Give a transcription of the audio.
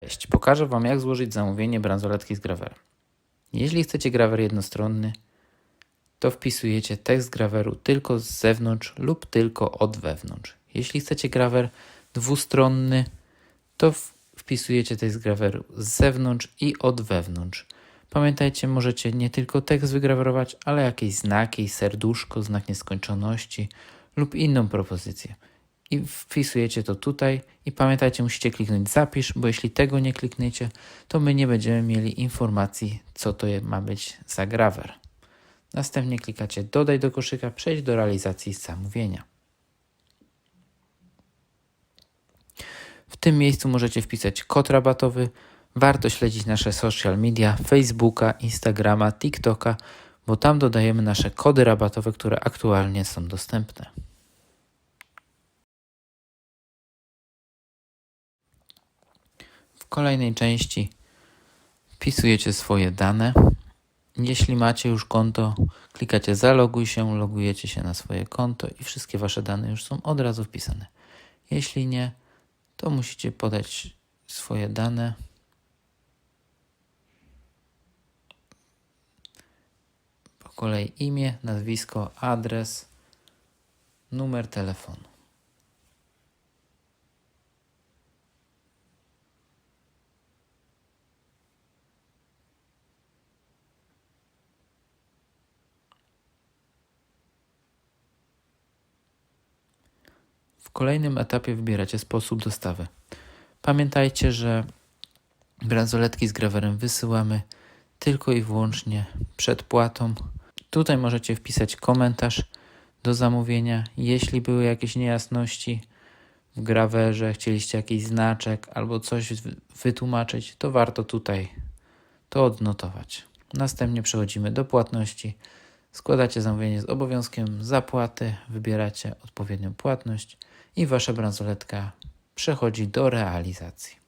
Cześć, pokażę Wam jak złożyć zamówienie bransoletki z grawerem. Jeśli chcecie grawer jednostronny, to wpisujecie tekst graweru tylko z zewnątrz lub tylko od wewnątrz. Jeśli chcecie grawer dwustronny, to wpisujecie tekst graweru z zewnątrz i od wewnątrz. Pamiętajcie, możecie nie tylko tekst wygrawerować, ale jakieś znaki, serduszko, znak nieskończoności lub inną propozycję i wpisujecie to tutaj i pamiętajcie, musicie kliknąć zapisz, bo jeśli tego nie klikniecie, to my nie będziemy mieli informacji, co to ma być za grawer. Następnie klikacie dodaj do koszyka, przejść do realizacji zamówienia. W tym miejscu możecie wpisać kod rabatowy. Warto śledzić nasze social media, Facebooka, Instagrama, TikToka, bo tam dodajemy nasze kody rabatowe, które aktualnie są dostępne. W kolejnej części wpisujecie swoje dane. Jeśli macie już konto, klikacie zaloguj się, logujecie się na swoje konto i wszystkie wasze dane już są od razu wpisane. Jeśli nie, to musicie podać swoje dane. Po kolei imię, nazwisko, adres, numer telefonu. W kolejnym etapie wybieracie sposób dostawy. Pamiętajcie, że bransoletki z grawerem wysyłamy tylko i wyłącznie przed płatą. Tutaj możecie wpisać komentarz do zamówienia. Jeśli były jakieś niejasności w grawerze, chcieliście jakiś znaczek albo coś wy- wytłumaczyć, to warto tutaj to odnotować. Następnie przechodzimy do płatności. Składacie zamówienie z obowiązkiem zapłaty, wybieracie odpowiednią płatność i wasza bransoletka przechodzi do realizacji.